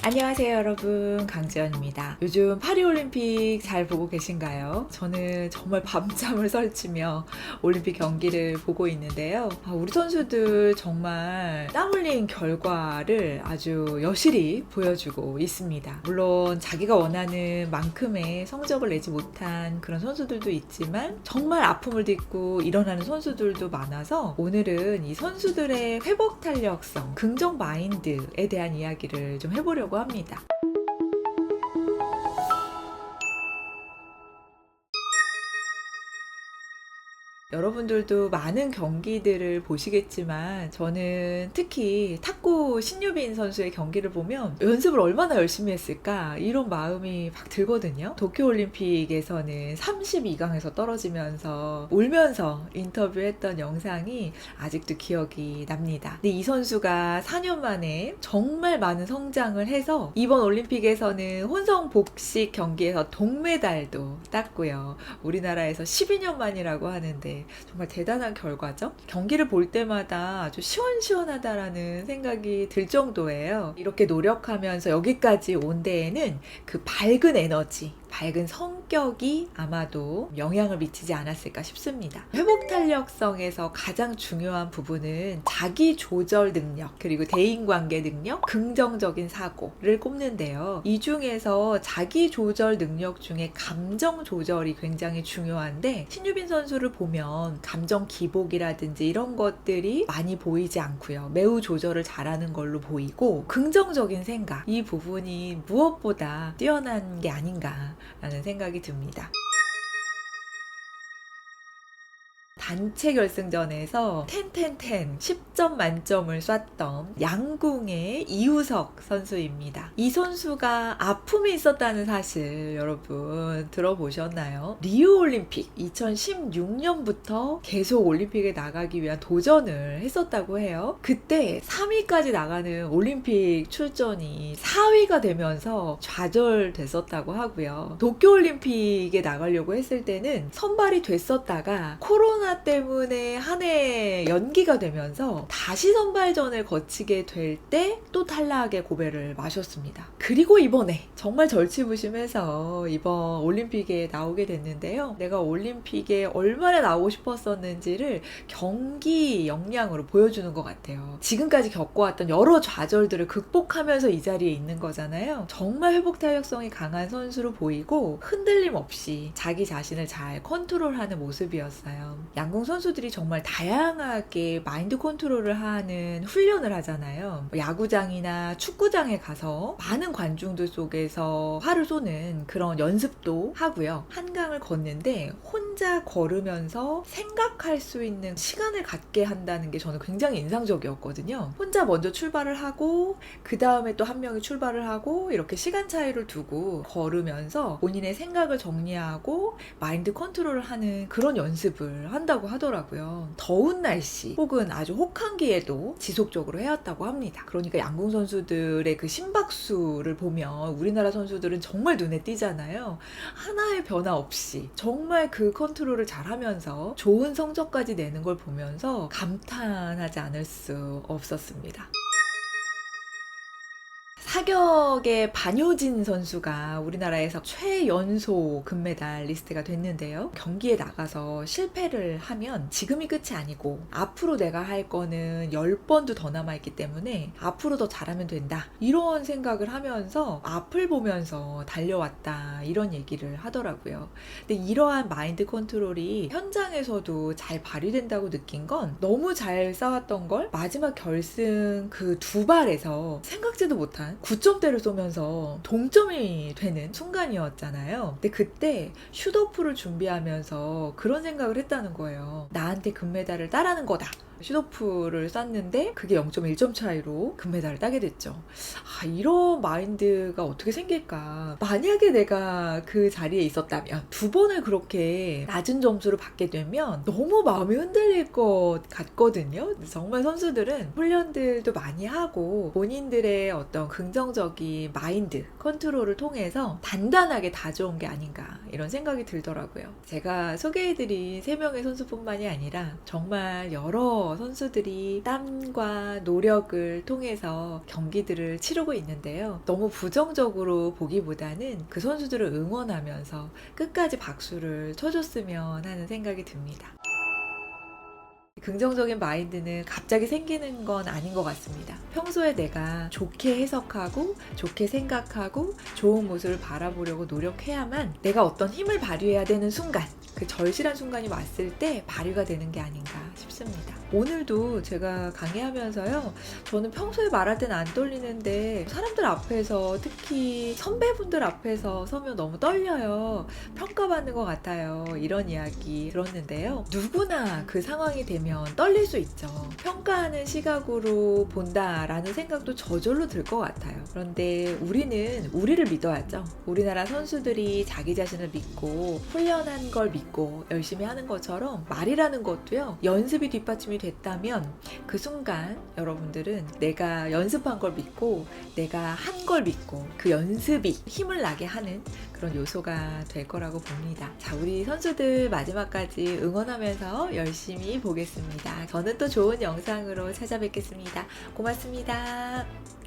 안녕하세요 여러분. 강지연입니다. 요즘 파리올림픽 잘 보고 계신가요? 저는 정말 밤잠을 설치며 올림픽 경기를 보고 있는데요. 아, 우리 선수들 정말 땀 흘린 결과를 아주 여실히 보여주고 있습니다. 물론 자기가 원하는 만큼의 성적을 내지 못한 그런 선수들도 있지만 정말 아픔을 딛고 일어나는 선수들도 많아서 오늘은 이 선수들의 회복 탄력성 긍정 마인드에 대한 이야기를 좀 해보려고 합니다. 여러분들도 많은 경기들을 보시겠지만 저는 특히 탁구 신유빈 선수의 경기를 보면 연습을 얼마나 열심히 했을까 이런 마음이 막 들거든요. 도쿄올림픽에서는 32강에서 떨어지면서 울면서 인터뷰했던 영상이 아직도 기억이 납니다. 근데 이 선수가 4년 만에 정말 많은 성장을 해서 이번 올림픽에서는 혼성 복식 경기에서 동메달도 땄고요. 우리나라에서 12년 만이라고 하는데 정말 대단한 결과죠. 경기를 볼 때마다 아주 시원시원하다라는 생각이 들 정도예요. 이렇게 노력하면서 여기까지 온 데에는 그 밝은 에너지, 밝은 성격이 아마도 영향을 미치지 않았을까 싶습니다. 회복 탄력성에서 가장 중요한 부분은 자기 조절 능력, 그리고 대인 관계 능력, 긍정적인 사고를 꼽는데요. 이 중에서 자기 조절 능력 중에 감정 조절이 굉장히 중요한데 신유빈 선수를 보면 감정 기복이라든지 이런 것들이 많이 보이지 않고요. 매우 조절을 잘하는 걸로 보이고 긍정적인 생각 이 부분이 무엇보다 뛰어난 게 아닌가 라는 생각이 듭니다. 단체 결승전에서 텐텐텐 10점 만점을 쐈던 양궁의 이우석 선수입니다. 이 선수가 아픔이 있었다는 사실 여러분 들어보셨나요? 리우 올림픽 2016년부터 계속 올림픽에 나가기 위한 도전을 했었다고 해요. 그때 3위까지 나가는 올림픽 출전이 4위가 되면서 좌절됐었다고 하고요. 도쿄 올림픽에 나가려고 했을 때는 선발이 됐었다가 코로나 때문에 한 해 연기가 되면서 다시 선발전을 거치게 될 때 또 탈락의 고배를 마셨습니다. 그리고 이번에 정말 절치부심해서 이번 올림픽에 나오게 됐는데요. 내가 올림픽에 얼마나 나오고 싶었었는지를 경기 역량으로 보여주는 것 같아요. 지금까지 겪어왔던 여러 좌절들을 극복하면서 이 자리에 있는 거잖아요. 정말 회복 탄력성이 강한 선수로 보이고 흔들림 없이 자기 자신을 잘 컨트롤하는 모습이었어요. 양궁 선수들이 정말 다양하게 마인드 컨트롤을 하는 훈련을 하잖아요. 뭐 야구장이나 축구장에 가서 많은 관중들 속에서 활을 쏘는 그런 연습도 하고요. 한강을 걷는데 혼자 걸으면서 생각할 수 있는 시간을 갖게 한다는 게 저는 굉장히 인상적이었거든요. 혼자 먼저 출발을 하고 그 다음에 또 한 명이 출발을 하고 이렇게 시간 차이를 두고 걸으면서 본인의 생각을 정리하고 마인드 컨트롤을 하는 그런 연습을 한다 고 하더라고요. 더운 날씨 혹은 아주 혹한기에도 지속적으로 해왔다고 합니다. 그러니까 양궁 선수들의 그 심박수를 보면 우리나라 선수들은 정말 눈에 띄잖아요. 하나의 변화 없이 정말 그 컨트롤을 잘 하면서 좋은 성적까지 내는 걸 보면서 감탄하지 않을 수 없었습니다. 사격의 반효진 선수가 우리나라에서 최연소 금메달 리스트가 됐는데요. 경기에 나가서 실패를 하면 지금이 끝이 아니고 앞으로 내가 할 거는 10번도 더 남아있기 때문에 앞으로 더 잘하면 된다. 이런 생각을 하면서 앞을 보면서 달려왔다. 이런 얘기를 하더라고요. 근데 이러한 마인드 컨트롤이 현장에서도 잘 발휘된다고 느낀 건 너무 잘 싸웠던 걸 마지막 결승 그 두 발에서 생각지도 못한 9점대를 쏘면서 동점이 되는 순간이었잖아요. 근데 그때 슈도프를 준비하면서 그런 생각을 했다는 거예요. 나한테 금메달을 따라는 거다. 슈도프를 쐈는데 그게 0.1점 차이로 금메달을 따게 됐죠. 아, 이런 마인드가 어떻게 생길까? 만약에 내가 그 자리에 있었다면 두 번을 그렇게 낮은 점수를 받게 되면 너무 마음이 흔들릴 것 같거든요. 정말 선수들은 훈련들도 많이 하고 본인들의 어떤 긍 정적인 마인드 컨트롤을 통해서 단단하게 다져온 게 아닌가 이런 생각이 들더라고요. 제가 소개해드린 세 명의 선수뿐만이 아니라 정말 여러 선수들이 땀과 노력을 통해서 경기들을 치르고 있는데요. 너무 부정적으로 보기보다는 그 선수들을 응원하면서 끝까지 박수를 쳐줬으면 하는 생각이 듭니다. 긍정적인 마인드는 갑자기 생기는 건 아닌 것 같습니다. 평소에 내가 좋게 해석하고, 좋게 생각하고, 좋은 모습을 바라보려고 노력해야만 내가 어떤 힘을 발휘해야 되는 순간, 그 절실한 순간이 왔을 때 발휘가 되는 게 아닌가 싶습니다. 오늘도 제가 강의하면서요, 저는 평소에 말할 때는 안 떨리는데, 사람들 앞에서, 특히 선배분들 앞에서 서면 너무 떨려요. 평가받는 것 같아요. 이런 이야기 들었는데요. 누구나 그 상황이 되면 떨릴 수 있죠. 평가하는 시각으로 본다라는 생각도 저절로 들 것 같아요. 그런데 우리는 우리를 믿어야죠. 우리나라 선수들이 자기 자신을 믿고 훈련한 걸 믿고 열심히 하는 것처럼 말이라는 것도요. 연습이 뒷받침 이 됐다면 그 순간 여러분들은 내가 연습한 걸 믿고 내가 한 걸 믿고 그 연습이 힘을 나게 하는 그런 요소가 될 거라고 봅니다. 자, 우리 선수들 마지막까지 응원하면서 열심히 보겠습니다. 저는 또 좋은 영상으로 찾아뵙겠습니다. 고맙습니다.